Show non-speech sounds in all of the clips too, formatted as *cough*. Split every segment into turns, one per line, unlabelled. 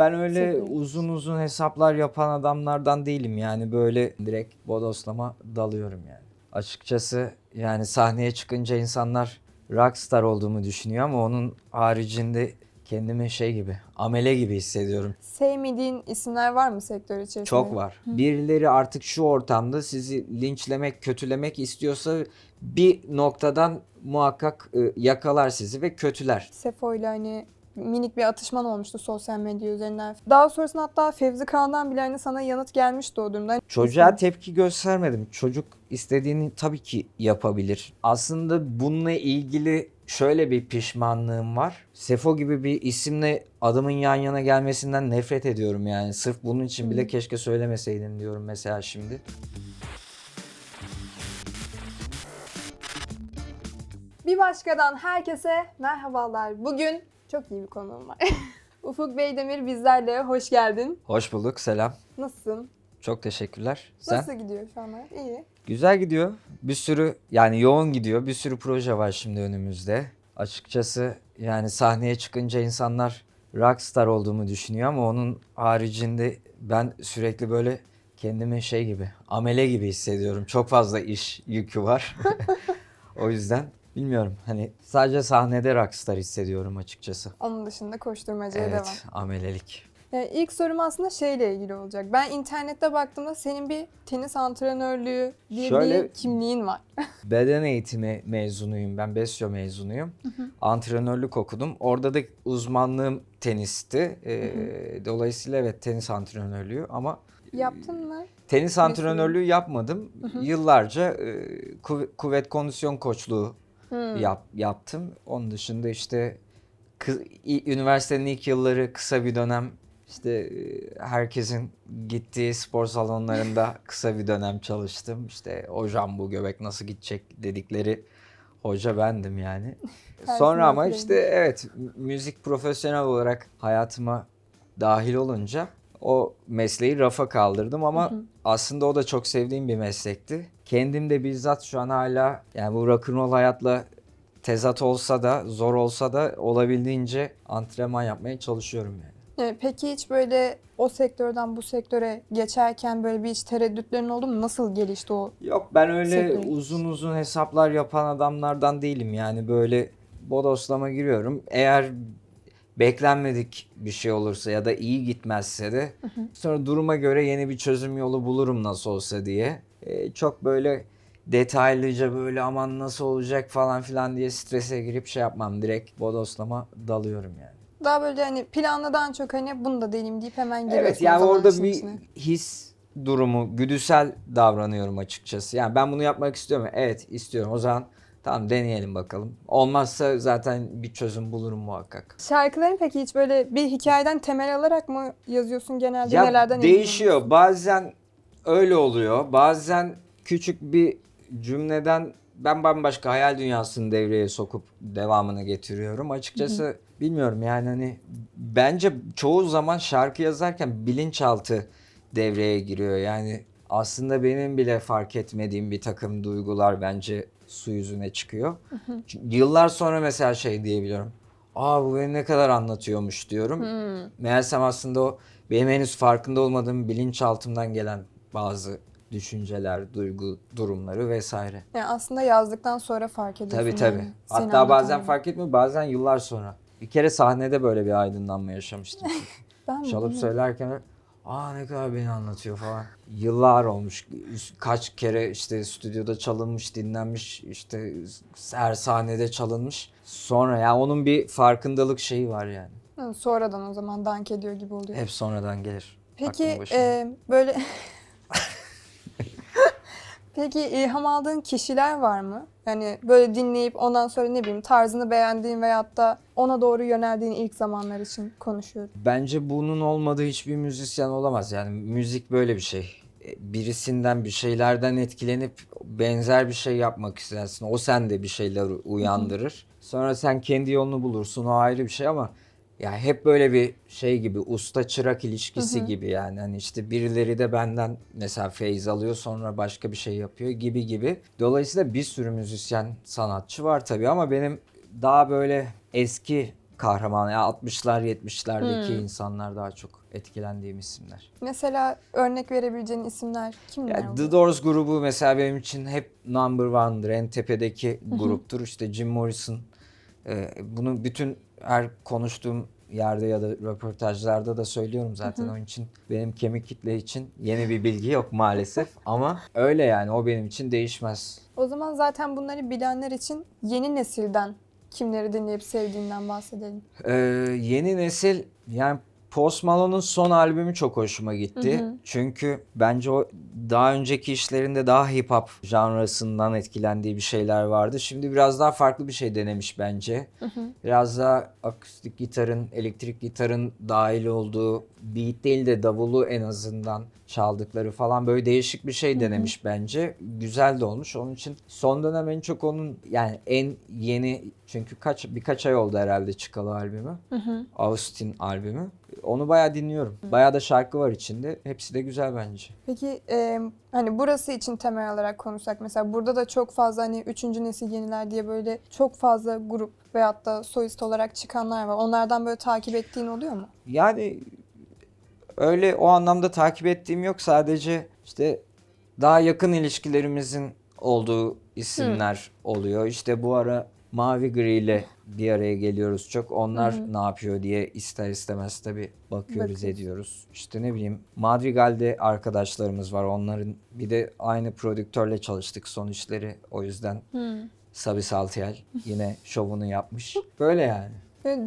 ben öyle
Seviyorum.
uzun uzun hesaplar yapan adamlardan değilim yani böyle direkt bodoslama dalıyorum yani. Açıkçası yani sahneye çıkınca insanlar rockstar olduğumu düşünüyor ama onun haricinde kendimi şey gibi amele gibi hissediyorum.
Sevmediğin isimler var mı sektör içerisinde?
Çok var. Birileri artık şu ortamda sizi linçlemek, kötülemek istiyorsa bir noktadan muhakkak e, yakalar sizi ve kötüler.
Sefo ile hani minik bir atışman olmuştu sosyal medya üzerinden. Daha sonrasında hatta Fevzi Kağan'dan bile hani sana yanıt gelmişti o durumda.
Çocuğa tepki göstermedim. Çocuk istediğini tabii ki yapabilir. Aslında bununla ilgili şöyle bir pişmanlığım var. Sefo gibi bir isimle adımın yan yana gelmesinden nefret ediyorum yani. Sırf bunun için bile keşke söylemeseydim diyorum mesela şimdi.
Bir başkadan herkese merhabalar. Bugün çok iyi bir konuğum var. *laughs* Ufuk Beydemir bizlerle. Hoş geldin.
Hoş bulduk, selam.
Nasılsın?
Çok teşekkürler. Sen?
Nasıl gidiyor şu an? İyi.
Güzel gidiyor. Bir sürü yani yoğun gidiyor. Bir sürü proje var şimdi önümüzde. Açıkçası yani sahneye çıkınca insanlar rockstar olduğumu düşünüyor ama onun haricinde ben sürekli böyle kendimi şey gibi amele gibi hissediyorum. Çok fazla iş yükü var. *laughs* o yüzden bilmiyorum hani sadece sahnede rockstar hissediyorum açıkçası.
Onun dışında koşturmacaya devam.
Evet, amelelik.
Yani ilk sorum aslında şeyle ilgili olacak. Ben internette baktığımda senin bir tenis antrenörlüğü diye
Şöyle-
bir kimliğin var. *laughs*
Beden eğitimi mezunuyum. Ben Besyo mezunuyum. Antrenörlük okudum. Orada da uzmanlığım tenisti. Ee, dolayısıyla evet tenis antrenörlüğü ama
Yaptın mı?
tenis antrenörlüğü yapmadım. Yıllarca e, kuv- kuvvet kondisyon koçluğu
Hmm.
yap, yaptım. Onun dışında işte kı- üniversitenin ilk yılları kısa bir dönem işte e, herkesin gittiği spor salonlarında *laughs* kısa bir dönem çalıştım. İşte hocam bu göbek nasıl gidecek dedikleri hoca bendim yani. *laughs* Sonra ama işte evet müzik profesyonel olarak hayatıma dahil olunca o mesleği rafa kaldırdım ama aslında o da çok sevdiğim bir meslekti. Kendim de bizzat şu an hala yani bu rock'n'roll hayatla tezat olsa da zor olsa da olabildiğince antrenman yapmaya çalışıyorum yani.
Yani peki hiç böyle o sektörden bu sektöre geçerken böyle bir hiç tereddütlerin oldu mu? Nasıl gelişti o?
Yok ben öyle
Sektör.
uzun uzun hesaplar yapan adamlardan değilim yani böyle bodoslama giriyorum. Eğer beklenmedik bir şey olursa ya da iyi gitmezse de sonra duruma göre yeni bir çözüm yolu bulurum nasıl olsa diye. Ee, çok böyle detaylıca böyle aman nasıl olacak falan filan diye strese girip şey yapmam. Direkt bodoslama dalıyorum yani.
Daha böyle hani planlıdan çok hani bunu da deneyeyim deyip hemen giriyorsun.
Evet yani orada bir
içine.
his durumu, güdüsel davranıyorum açıkçası. Yani ben bunu yapmak istiyorum. Evet istiyorum. O zaman tamam deneyelim bakalım. Olmazsa zaten bir çözüm bulurum muhakkak.
Şarkıların peki hiç böyle bir hikayeden temel alarak mı yazıyorsun genelde?
Ya
Nelerden
değişiyor. Bazen öyle oluyor. Bazen küçük bir cümleden ben bambaşka hayal dünyasını devreye sokup devamını getiriyorum. Açıkçası bilmiyorum yani hani bence çoğu zaman şarkı yazarken bilinçaltı devreye giriyor. Yani aslında benim bile fark etmediğim bir takım duygular bence su yüzüne çıkıyor. Çünkü Yıllar sonra mesela şey diyebiliyorum. Aa bu beni ne kadar anlatıyormuş diyorum. Meğersem aslında o benim henüz farkında olmadığım bilinçaltımdan gelen bazı düşünceler, duygu durumları vesaire.
Yani aslında yazdıktan sonra fark ediyorsun.
Tabii tabii.
yani.
Hatta bazen fark etmiyor, bazen yıllar sonra. Bir kere sahnede böyle bir aydınlanma yaşamıştım. *laughs*
Ben mi?
Çalıp söylerken aa ne kadar beni anlatıyor falan. Yıllar olmuş. Kaç kere işte stüdyoda çalınmış, dinlenmiş, işte her sahnede çalınmış. Sonra ya onun bir farkındalık şeyi var yani.
Hı, sonradan o zaman dank ediyor gibi oluyor.
Hep sonradan gelir.
Peki e, böyle *laughs* Peki ilham aldığın kişiler var mı? Yani böyle dinleyip ondan sonra ne bileyim tarzını beğendiğin veyahut da ona doğru yöneldiğin ilk zamanlar için konuşuyorum.
Bence bunun olmadığı hiçbir müzisyen olamaz. Yani müzik böyle bir şey. E, Birisinden bir şeylerden etkilenip benzer bir şey yapmak istersin. O sende bir şeyler uyandırır. Sonra sen kendi yolunu bulursun. O ayrı bir şey ama ya hep böyle bir şey gibi usta çırak ilişkisi gibi yani. Hani işte birileri de benden mesela feyz alıyor sonra başka bir şey yapıyor gibi gibi. Dolayısıyla bir sürü müzisyen sanatçı var tabii ama benim daha böyle eski kahraman. Ya 60'lar 70'lerdeki
Hmm.
insanlar daha çok etkilendiğim isimler.
Mesela örnek verebileceğin isimler kimler
Ya
olur?
The Doors grubu mesela benim için hep number one'dır. En tepedeki gruptur. İşte Jim Morrison. Ee, bunu bütün her konuştuğum yerde ya da röportajlarda da söylüyorum zaten. Onun için benim kemik kitle için yeni bir bilgi yok maalesef. *laughs* Ama öyle yani o benim için değişmez.
O zaman zaten bunları bilenler için yeni nesilden kimleri dinleyip sevdiğinden bahsedelim.
Ee, yeni nesil yani Post Malone'un son albümü çok hoşuma gitti. Çünkü bence o daha önceki işlerinde daha hip hop janrasından etkilendiği bir şeyler vardı. Şimdi biraz daha farklı bir şey denemiş bence. Biraz daha akustik gitarın, elektrik gitarın dahil olduğu, beat değil de davulu en azından çaldıkları falan böyle değişik bir şey denemiş bence. Güzel de olmuş. Onun için son dönem en çok onun yani en yeni çünkü kaç birkaç ay oldu herhalde çıkalı albümü. Austin albümü. Onu bayağı dinliyorum. Bayağı da şarkı var içinde. Hepsi de güzel bence.
Peki e, hani burası için temel olarak konuşsak mesela burada da çok fazla hani üçüncü nesil yeniler diye böyle çok fazla grup veyahut da solist olarak çıkanlar var. Onlardan böyle takip ettiğin oluyor mu?
Yani öyle o anlamda takip ettiğim yok. Sadece işte daha yakın ilişkilerimizin olduğu isimler oluyor. İşte bu ara Mavi Gri ile bir araya geliyoruz çok. Onlar ne yapıyor diye ister istemez tabii bakıyoruz
Bakıyorsun.
ediyoruz. İşte ne bileyim Madrigal'de arkadaşlarımız var. Onların bir de aynı prodüktörle çalıştık son işleri. O yüzden Sabi Saltiel *laughs* yine şovunu yapmış. Böyle yani.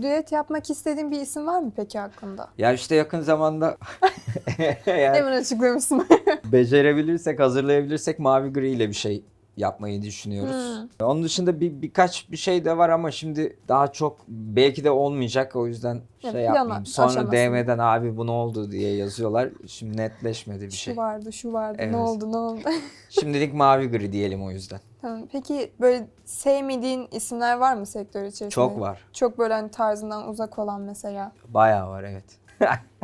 Düet yapmak istediğin bir isim var mı peki aklında?
Ya işte yakın zamanda *laughs* *laughs* yani
Hemen açıklamışsın.
becerebilirsek, hazırlayabilirsek Mavi Gri ile bir şey yapmayı düşünüyoruz. Onun dışında bir birkaç bir şey de var ama şimdi daha çok belki de olmayacak o yüzden şey
plan
yapmayayım. Sonra
aşamasında.
DM'den abi bu ne oldu diye yazıyorlar. Şimdi netleşmedi bir şey.
Şu vardı, şu vardı.
Evet.
Ne oldu, ne oldu? *laughs*
Şimdilik Mavi Gri diyelim o yüzden.
Tamam. Peki böyle sevmediğin isimler var mı sektör içerisinde?
Çok var.
Çok böyle hani tarzından uzak olan mesela.
Bayağı var evet.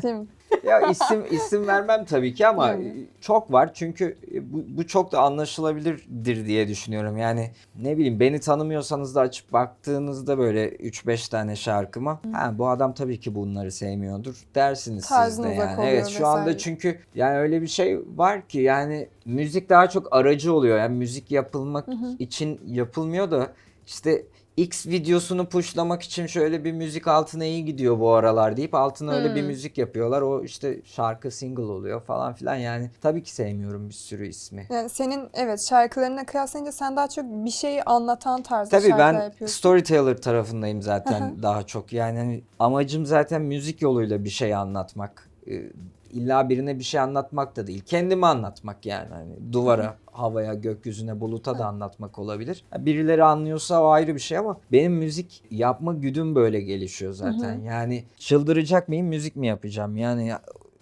Değil mi?
Ya isim isim vermem tabii ki ama
Yani.
çok var çünkü bu, bu çok da anlaşılabilirdir diye düşünüyorum. Yani ne bileyim beni tanımıyorsanız da açıp baktığınızda böyle 3-5 tane şarkıma ha bu adam tabii ki bunları sevmiyordur dersiniz siz
Tarzına
de yani. Evet şu anda
vesaire.
çünkü yani öyle bir şey var ki yani müzik daha çok aracı oluyor. Yani müzik yapılmak için yapılmıyor da işte X videosunu pushlamak için şöyle bir müzik altına iyi gidiyor bu aralar deyip altına öyle bir müzik yapıyorlar. O işte şarkı single oluyor falan filan yani. Tabii ki sevmiyorum bir sürü ismi.
Yani senin evet şarkılarına kıyaslayınca sen daha çok bir şeyi anlatan tarzda
Tabii
şarkılar
ben
yapıyorsun.
storyteller tarafındayım zaten daha çok. Yani hani amacım zaten müzik yoluyla bir şey anlatmak. İlla birine bir şey anlatmak da değil. Kendimi anlatmak yani. Hani duvara, havaya, gökyüzüne, buluta da anlatmak olabilir. Birileri anlıyorsa o ayrı bir şey ama benim müzik yapma güdüm böyle gelişiyor zaten. Yani çıldıracak mıyım, müzik mi yapacağım? Yani ya-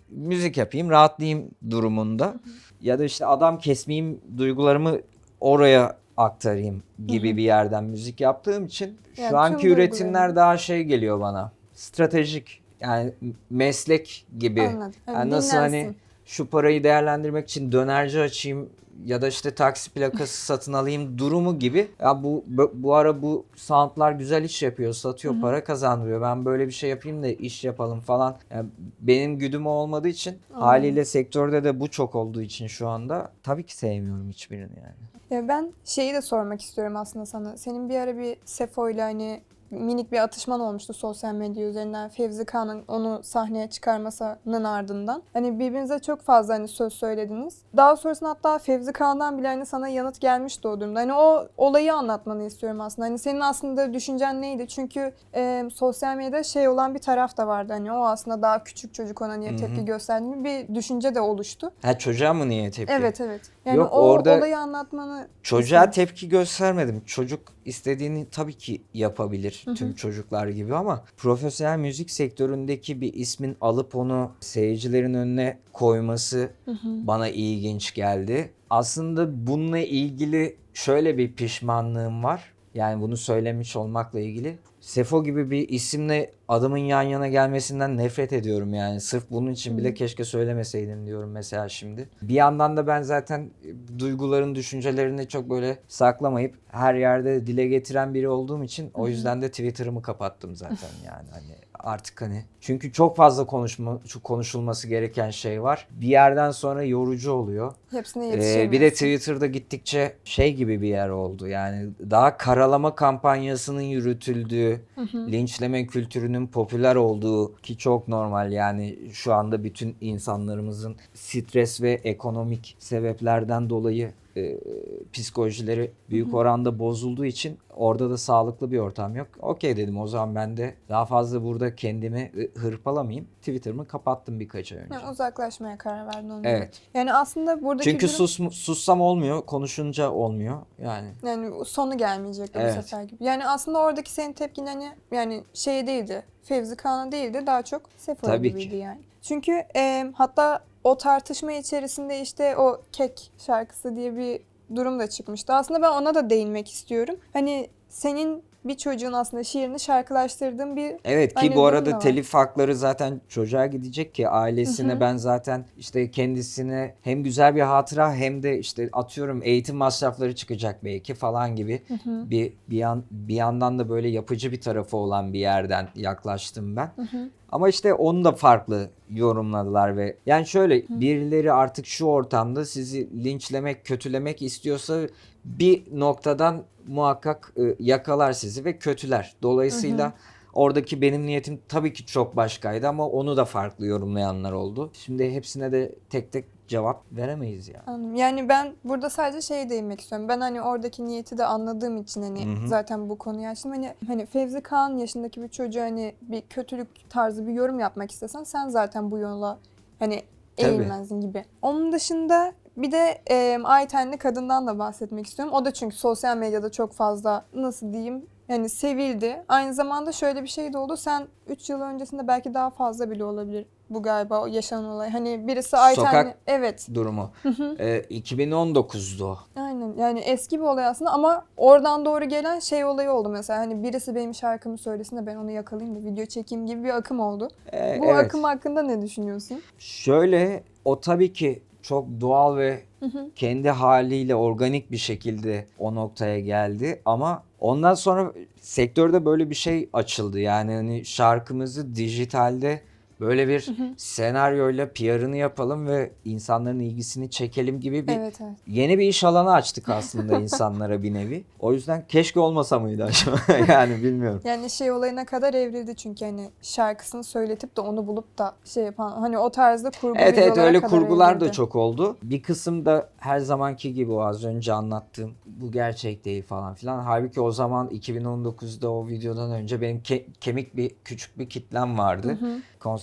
müzik yapayım, rahatlayayım durumunda. Ya da işte adam kesmeyeyim, duygularımı oraya aktarayım gibi bir yerden müzik yaptığım için
Yani
şu anki
tüm
üretimler daha şey geliyor bana. Stratejik yani meslek gibi.
Anladım. Yani
nasıl hani şu parayı değerlendirmek için dönerci açayım ya da işte taksi plakası *laughs* satın alayım durumu gibi. Ya bu bu, bu ara bu soundlar güzel iş yapıyor, satıyor, para kazandırıyor. Ben böyle bir şey yapayım da iş yapalım falan. Yani benim güdüm olmadığı için haliyle sektörde de bu çok olduğu için şu anda tabii ki sevmiyorum hiçbirini yani.
Ya ben şeyi de sormak istiyorum aslında sana. Senin bir ara bir Sefo ile hani minik bir atışman olmuştu sosyal medya üzerinden. Fevzi Kağan'ın onu sahneye çıkarmasının ardından. Hani birbirinize çok fazla hani söz söylediniz. Daha sonrasında hatta Fevzi Kağan'dan bile hani sana yanıt gelmişti o durumda. Hani o olayı anlatmanı istiyorum aslında. Hani senin aslında düşüncen neydi? Çünkü e, sosyal medyada şey olan bir taraf da vardı. Hani o aslında daha küçük çocuk ona niye tepki gösterdiğini bir düşünce de oluştu.
Ha çocuğa mı niye tepki?
Evet evet. Yani
Yok,
o
orada
olayı anlatmanı
Çocuğa tepki göstermedim. Çocuk istediğini tabii ki yapabilir tüm çocuklar gibi ama profesyonel müzik sektöründeki bir ismin alıp onu seyircilerin önüne koyması bana ilginç geldi. Aslında bununla ilgili şöyle bir pişmanlığım var. Yani bunu söylemiş olmakla ilgili. Sefo gibi bir isimle adımın yan yana gelmesinden nefret ediyorum yani. Sırf bunun için bile keşke söylemeseydim diyorum mesela şimdi. Bir yandan da ben zaten duyguların, düşüncelerini çok böyle saklamayıp her yerde dile getiren biri olduğum için o yüzden de Twitter'ımı kapattım zaten yani hani artık hani çünkü çok fazla konuşma şu konuşulması gereken şey var. Bir yerden sonra yorucu oluyor.
Hepsine
Ee,
yetişemiyorsun.
bir de Twitter'da gittikçe şey gibi bir yer oldu. Yani daha karalama kampanyasının yürütüldüğü, linçleme kültürünün popüler olduğu ki çok normal. Yani şu anda bütün insanlarımızın stres ve ekonomik sebeplerden dolayı e, psikolojileri büyük oranda bozulduğu için orada da sağlıklı bir ortam yok. Okey dedim o zaman ben de daha fazla burada kendimi e, hırpalamayayım. Twitter'ımı kapattım birkaç ay önce.
Yani uzaklaşmaya karar verdin ondan.
Evet.
Yani aslında buradaki
Çünkü
durum-
sus, sussam olmuyor, konuşunca olmuyor. Yani
Yani sonu gelmeyecek
Evet.
bu sefer gibi. Yani aslında oradaki senin tepkin hani yani şey değildi. Fevzi Kağan'a değildi. Daha çok Sefa
Tabii
gibiydi
ki.
yani. Çünkü e, hatta o tartışma içerisinde işte o kek şarkısı diye bir durum da çıkmıştı. Aslında ben ona da değinmek istiyorum. Hani senin bir çocuğun aslında şiirini şarkılaştırdığın bir
evet ki bu arada telif hakları zaten çocuğa gidecek ki ailesine ben zaten işte kendisine hem güzel bir hatıra hem de işte atıyorum eğitim masrafları çıkacak belki falan gibi bir bir yan bir yandan da böyle yapıcı bir tarafı olan bir yerden yaklaştım ben. Ama işte onu da farklı yorumladılar ve yani şöyle birileri artık şu ortamda sizi linçlemek, kötülemek istiyorsa bir noktadan muhakkak e, yakalar sizi ve kötüler. Dolayısıyla oradaki benim niyetim tabii ki çok başkaydı ama onu da farklı yorumlayanlar oldu. Şimdi hepsine de tek tek cevap veremeyiz yani.
Anladım. Yani ben burada sadece şeye değinmek istiyorum. Ben hani oradaki niyeti de anladığım için hani
Hı hı.
zaten bu konuyu açtım. Hani hani Fevzi Kağan yaşındaki bir çocuğa hani bir kötülük tarzı bir yorum yapmak istesen sen zaten bu yola hani
Tabii.
eğilmezdin gibi. Onun dışında bir de e, Aytenli kadından da bahsetmek istiyorum. O da çünkü sosyal medyada çok fazla nasıl diyeyim yani sevildi. Aynı zamanda şöyle bir şey de oldu. Sen 3 yıl öncesinde belki daha fazla bile olabilir bu galiba o yaşanan olay. Hani birisi Aytenli
Sokak-
evet
Durumu. Ee, 2019'du o.
Aynen yani eski bir olay aslında ama oradan doğru gelen şey olayı oldu mesela hani birisi benim şarkımı söylesin de ben onu yakalayayım da video çekeyim gibi bir akım oldu.
Ee,
Bu
evet.
akım hakkında ne düşünüyorsun?
Şöyle o tabii ki çok doğal ve kendi haliyle organik bir şekilde o noktaya geldi ama ondan sonra sektörde böyle bir şey açıldı. Yani hani şarkımızı dijitalde böyle bir senaryoyla PR'ını yapalım ve insanların ilgisini çekelim gibi bir
Evet evet.
yeni bir iş alanı açtık aslında *laughs* insanlara bir nevi. O yüzden keşke olmasa mıydı acaba? *laughs* yani bilmiyorum.
Yani şey olayına kadar evrildi çünkü hani şarkısını söyletip de onu bulup da şey yapan hani o tarzda kurgu
Evet evet öyle kurgular da
evrildi.
çok oldu. Bir kısım da her zamanki gibi o az önce anlattığım bu gerçek değil falan filan. Halbuki o zaman 2019'da o videodan önce benim ke- kemik bir küçük bir kitlem vardı.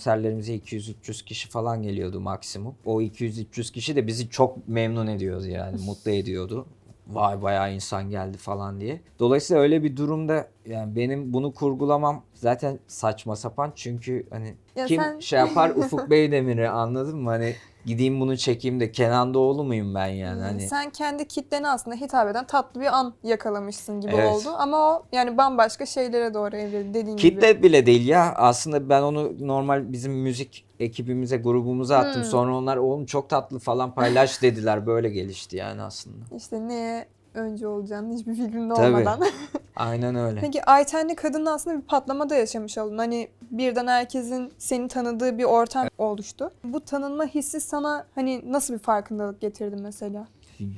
Konserlerimize 200-300 kişi falan geliyordu maksimum. O 200-300 kişi de bizi çok memnun ediyordu yani mutlu ediyordu. Vay bayağı insan geldi falan diye. Dolayısıyla öyle bir durumda yani benim bunu kurgulamam zaten saçma sapan çünkü hani
Ya
kim
sen-
şey yapar Ufuk Beydemir'i anladın mı? Hani gideyim bunu çekeyim de Kenan Doğulu muyum ben yani hani.
Sen kendi kitlene aslında hitap eden tatlı bir an yakalamışsın gibi
Evet.
oldu ama o yani bambaşka şeylere doğru evrildi dediğin gibi.
Kitle bile değil ya. Aslında ben onu normal bizim müzik ekibimize, grubumuza attım.
Hmm.
Sonra onlar oğlum çok tatlı falan paylaş *laughs* dediler. Böyle gelişti yani aslında.
İşte neye önce olacağını hiçbir
Tabii.
olmadan. *laughs*
Aynen öyle.
Peki Aytenli kadınla aslında bir patlama da yaşamış oldun. Hani birden herkesin seni tanıdığı bir ortam oluştu. Bu tanınma hissi sana hani nasıl bir farkındalık getirdi mesela?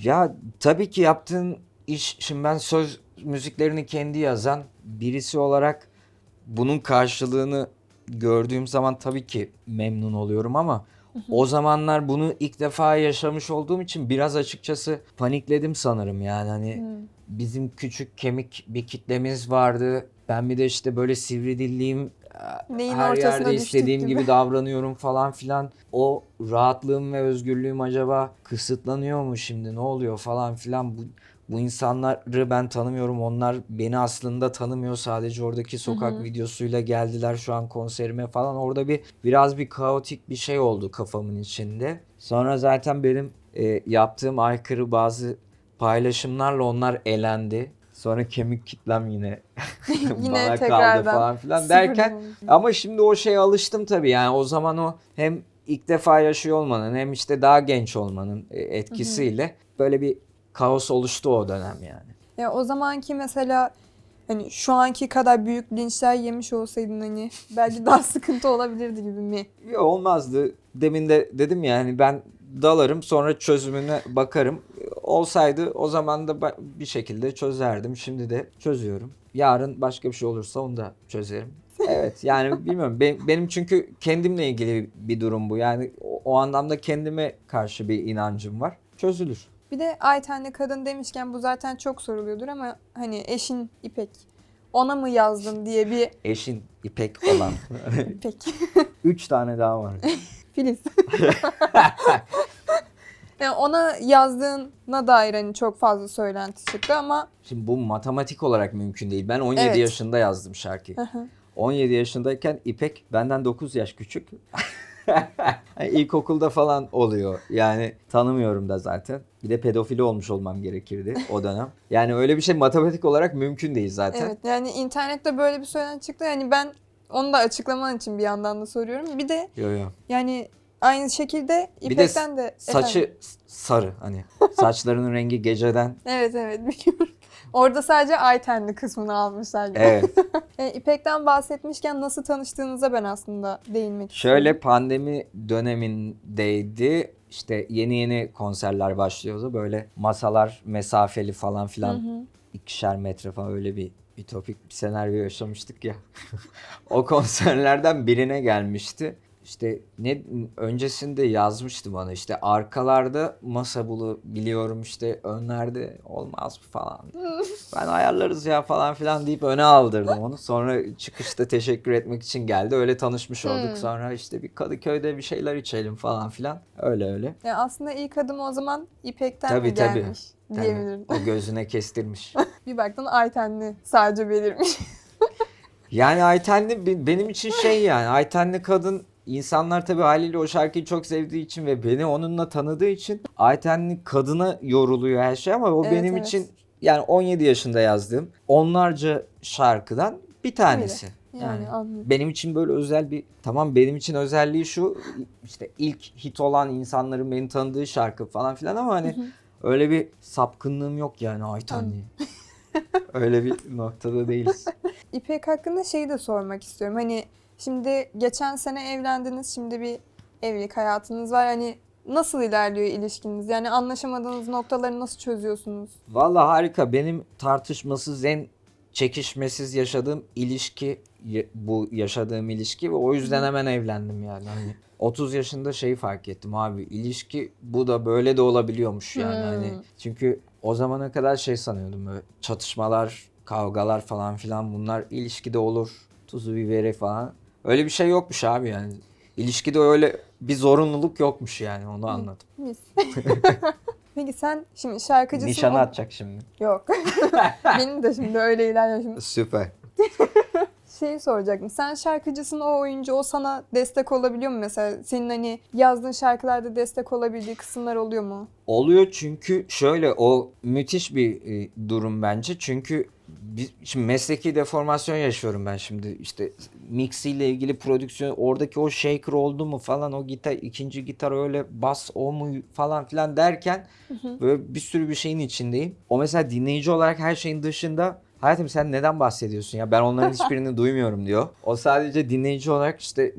Ya tabii ki yaptığın iş, şimdi ben söz müziklerini kendi yazan birisi olarak bunun karşılığını gördüğüm zaman tabii ki memnun oluyorum ama o zamanlar bunu ilk defa yaşamış olduğum için biraz açıkçası panikledim sanırım yani hani bizim küçük kemik bir kitlemiz vardı. Ben bir de işte böyle sivri dilliyim.
Neyin
Her yerde istediğim
gibi.
gibi davranıyorum falan filan. O rahatlığım ve özgürlüğüm acaba kısıtlanıyor mu şimdi? Ne oluyor falan filan. Bu bu insanları ben tanımıyorum. Onlar beni aslında tanımıyor. Sadece oradaki sokak videosuyla geldiler şu an konserime falan. Orada bir biraz bir kaotik bir şey oldu kafamın içinde. Sonra zaten benim e, yaptığım aykırı bazı paylaşımlarla onlar elendi. Sonra kemik kitlem yine, *laughs* *laughs*
Yine
bana kaldı falan filan derken
olmuş.
ama şimdi o şeye alıştım tabii yani o zaman o hem ilk defa yaşıyor olmanın hem işte daha genç olmanın e, etkisiyle böyle bir kaos oluştu o dönem yani.
Ya o zamanki mesela hani şu anki kadar büyük linçler yemiş olsaydın hani belki daha *laughs* sıkıntı olabilirdi gibi mi?
Yok olmazdı. Demin de dedim ya hani ben dalarım sonra çözümüne bakarım. Olsaydı o zaman da bir şekilde çözerdim. Şimdi de çözüyorum. Yarın başka bir şey olursa onu da çözerim. *laughs* Evet yani bilmiyorum. Be- Benim çünkü kendimle ilgili bir durum bu. Yani o- o anlamda kendime karşı bir inancım var. Çözülür.
Bir de ay tenli kadın demişken bu zaten çok soruluyordur ama hani eşin İpek ona mı yazdın diye bir *laughs*
Eşin İpek olan. *laughs*
İpek *laughs*
Üç tane daha var.
Filiz. yani ona yazdığına dair hani çok fazla söylenti çıktı ama
Şimdi bu matematik olarak mümkün değil. Ben 17
Evet.
yaşında yazdım şarkıyı.
Hı hı.
17 yaşındayken İpek benden 9 yaş küçük. *laughs* Yani İlkokulda falan oluyor. Yani tanımıyorum da zaten. Bir de pedofili olmuş olmam gerekirdi o dönem. *laughs* Yani öyle bir şey matematik olarak mümkün değil zaten.
evet yani internette böyle bir söylenti çıktı. Yani ben onu da açıklaman için bir yandan da soruyorum. Bir de
Yo yo.
yani aynı şekilde
Bir de
İpek'ten de,
Saçı
Efendim?
sarı hani. Saçlarının rengi geceden. *laughs*
Evet evet biliyorum. Orada sadece ay tenli kısmını almışlar gibi.
Evet. *laughs*
E, İpek'ten bahsetmişken nasıl tanıştığınıza ben aslında değinmek
Şöyle
istiyorum.
pandemi dönemindeydi. İşte yeni yeni konserler başlıyordu. Böyle masalar mesafeli falan
Hı
filan.
hı.
ikişer metre falan öyle bir ütopik bir senaryo yaşamıştık ya. *laughs* o konserlerden birine gelmişti. İşte ne öncesinde yazmıştı bana işte arkalarda masa bulu biliyorum işte önlerde olmaz falan. *laughs* ben ayarlarız ya falan filan deyip öne aldırdım onu. Sonra çıkışta teşekkür etmek için geldi. Öyle tanışmış olduk.
Hmm.
Sonra işte bir Kadıköy'de bir şeyler içelim falan filan. Öyle öyle.
Yani aslında ilk adım o zaman İpek'ten
Tabii,
mi
tabii.
gelmiş
Tabii.
diyebilirim.
O gözüne kestirmiş. *laughs*
Bir baktın ay tenli sadece belirmiş.
Yani Aytenli be- benim için şey yani Aytenli kadın insanlar tabii haliyle o şarkıyı çok sevdiği için ve beni onunla tanıdığı için Aytenli kadına yoruluyor her şey ama o
Evet,
benim
evet.
için yani 17 yaşında yazdığım onlarca şarkıdan bir tanesi.
Yani,
Yani
anladım.
benim için böyle özel bir tamam benim için özelliği şu işte ilk hit olan insanların beni tanıdığı şarkı falan filan ama hani öyle bir sapkınlığım yok yani Aytenli'ye. öyle bir noktada değiliz. *laughs*
İpek hakkında şeyi de sormak istiyorum. Hani şimdi geçen sene evlendiniz. Şimdi bir evlilik hayatınız var. Hani nasıl ilerliyor ilişkiniz? Yani anlaşamadığınız noktaları nasıl çözüyorsunuz?
Vallahi harika. Benim tartışmasız en çekişmesiz yaşadığım ilişki bu yaşadığım ilişki ve o yüzden hemen evlendim yani. Hani 30 yaşında şeyi fark ettim abi. ilişki bu da böyle de olabiliyormuş yani
Hmm.
hani. Çünkü o zamana kadar şey sanıyordum böyle çatışmalar, kavgalar falan filan bunlar ilişkide olur. Tuzu biberi falan. Öyle bir şey yokmuş abi yani. İlişkide öyle bir zorunluluk yokmuş yani onu anladım.
Mis. *laughs* Peki sen şimdi şarkıcısın.
Nişanı atacak şimdi.
Yok. *laughs* Benim de şimdi öyle ilerliyor. Şimdi
Süper. *laughs*
şeyi soracaktım. Sen şarkıcısın o oyuncu o sana destek olabiliyor mu mesela? Senin hani yazdığın şarkılarda destek olabildiği kısımlar oluyor mu?
Oluyor çünkü şöyle o müthiş bir e, durum bence. Çünkü şimdi mesleki deformasyon yaşıyorum ben şimdi. İşte mixiyle ilgili prodüksiyon oradaki o shaker oldu mu falan o gitar ikinci gitar öyle bas o mu falan filan derken böyle bir sürü bir şeyin içindeyim. O mesela dinleyici olarak her şeyin dışında Hayatım sen neden bahsediyorsun ya ben onların *laughs* hiçbirini duymuyorum diyor. O sadece dinleyici olarak işte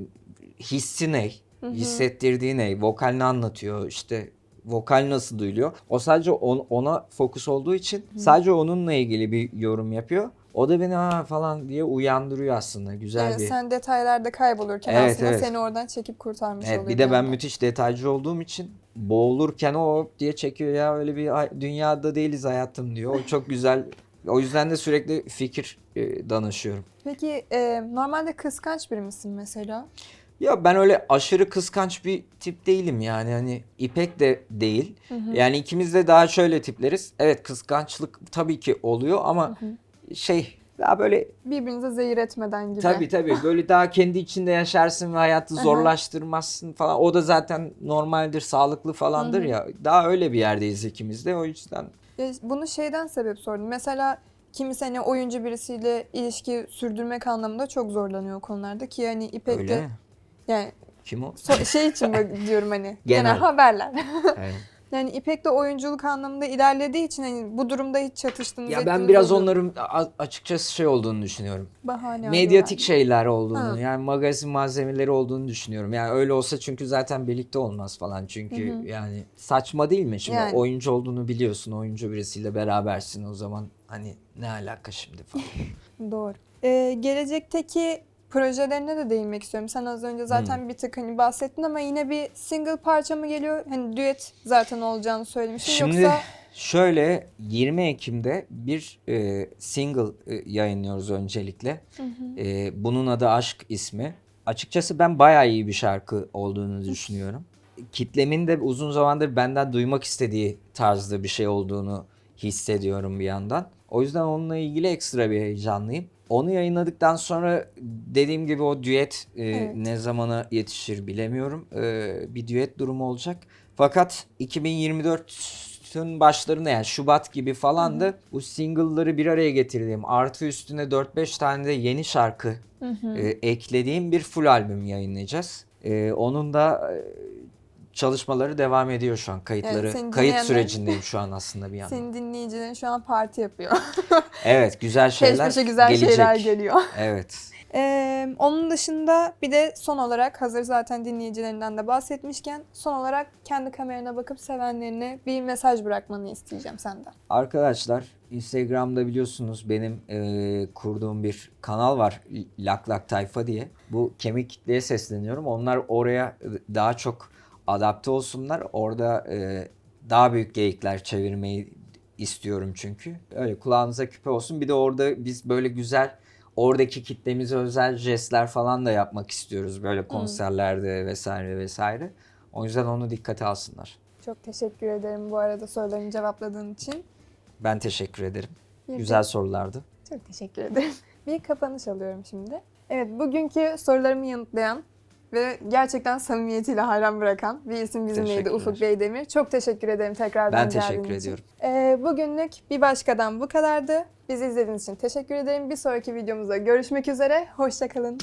hissi ne? Hissettirdiği ne? Vokalini anlatıyor işte vokal nasıl duyuluyor. O sadece on- ona fokus olduğu için sadece onunla ilgili bir yorum yapıyor. O da beni ha falan diye uyandırıyor aslında. Güzel
Yani
bir.
sen detaylarda kaybolurken
Evet,
aslında
evet.
seni oradan çekip kurtarmış
Evet,
oluyor.
bir de ben
yandan.
müthiş detaycı olduğum için boğulurken o diye çekiyor ya öyle bir dünyada değiliz hayatım diyor. O çok güzel. O yüzden de sürekli fikir e, danışıyorum.
Peki e, normalde kıskanç biri misin mesela?
Ya ben öyle aşırı kıskanç bir tip değilim yani hani İpek de değil. Yani ikimiz de daha şöyle tipleriz. Evet kıskançlık tabii ki oluyor ama şey daha böyle
Birbirinize zehir etmeden gibi.
tabii tabii *laughs* böyle daha kendi içinde yaşarsın ve hayatı zorlaştırmazsın falan. O da zaten normaldir, sağlıklı falandır ya. Daha öyle bir yerdeyiz ikimiz de o yüzden.
Ya bunu şeyden sebep sordum. Mesela kimisi hani oyuncu birisiyle ilişki sürdürmek anlamında çok zorlanıyor o konularda ki yani İpek
Öyle
de
mi?
Yani
Kim o?
so- şey için bak- *laughs* diyorum hani
Genel.
genel haberler.
Evet. *laughs*
Yani İpek de oyunculuk anlamında ilerlediği için hani bu durumda hiç çatıştığınız
Ya ben biraz
oldu.
onların açıkçası şey olduğunu düşünüyorum.
bahane
Medyatik
arıyorlar.
şeyler olduğunu,
Ha.
yani magazin malzemeleri olduğunu düşünüyorum. Yani öyle olsa çünkü zaten birlikte olmaz falan. Çünkü
Hı hı.
yani saçma değil mi? Şimdi
Yani.
oyuncu olduğunu biliyorsun, oyuncu birisiyle berabersin o zaman hani ne alaka şimdi falan. *laughs*
Doğru. Ee, gelecekteki projelerine de değinmek istiyorum. Sen az önce zaten bir tık hani bahsettin ama yine bir single parça mı geliyor? Hani düet zaten olacağını söylemiştin.
Şimdi
Yoksa
şöyle 20 Ekim'de bir e, single e, yayınlıyoruz öncelikle. E, bunun adı Aşk ismi. Açıkçası ben bayağı iyi bir şarkı olduğunu düşünüyorum. Kitlemin de uzun zamandır benden duymak istediği tarzda bir şey olduğunu hissediyorum bir yandan. O yüzden onunla ilgili ekstra bir heyecanlıyım. Onu yayınladıktan sonra dediğim gibi o düet e,
Evet.
ne zamana yetişir bilemiyorum. E, bir düet durumu olacak. Fakat 2024'ün başlarında yani Şubat gibi falan da bu single'ları bir araya getirdiğim artı üstüne 4-5 tane de yeni şarkı e, eklediğim bir full albüm yayınlayacağız. E, onun da e, çalışmaları devam ediyor şu an. Kayıtları
seni
kayıt sürecindeyim şu an aslında bir *laughs* yandan.
senin dinleyicilerin şu an parti yapıyor. *laughs*
Evet, güzel
Peş
şeyler
peşe güzel
gelecek.
şeyler geliyor. *laughs*
Evet.
Ee, onun dışında bir de son olarak hazır zaten dinleyicilerinden de bahsetmişken son olarak kendi kamerana bakıp sevenlerine bir mesaj bırakmanı isteyeceğim senden.
Arkadaşlar Instagram'da biliyorsunuz benim e, kurduğum bir kanal var Lak Lak Tayfa diye. Bu kemik kitleye sesleniyorum. Onlar oraya daha çok adapte olsunlar. Orada e, daha büyük geyikler çevirmeyi istiyorum çünkü. Öyle kulağınıza küpe olsun. Bir de orada biz böyle güzel oradaki kitlemize özel jestler falan da yapmak istiyoruz. Böyle konserlerde vesaire vesaire. O yüzden onu dikkate alsınlar.
Çok teşekkür ederim bu arada sorularını cevapladığın için.
Ben teşekkür ederim.
Bir
Güzel sorulardı.
Çok teşekkür ederim. *laughs* Bir kapanış alıyorum şimdi. Evet, bugünkü sorularımı yanıtlayan ve gerçekten samimiyetiyle hayran bırakan bir isim bizimleydi. Ufuk Beydemir. Çok teşekkür ederim tekrardan
Ben teşekkür
için.
ediyorum.
Ee, bugünlük bir başkadan bu kadardı. Bizi izlediğiniz için teşekkür ederim. Bir sonraki videomuzda görüşmek üzere. Hoşçakalın.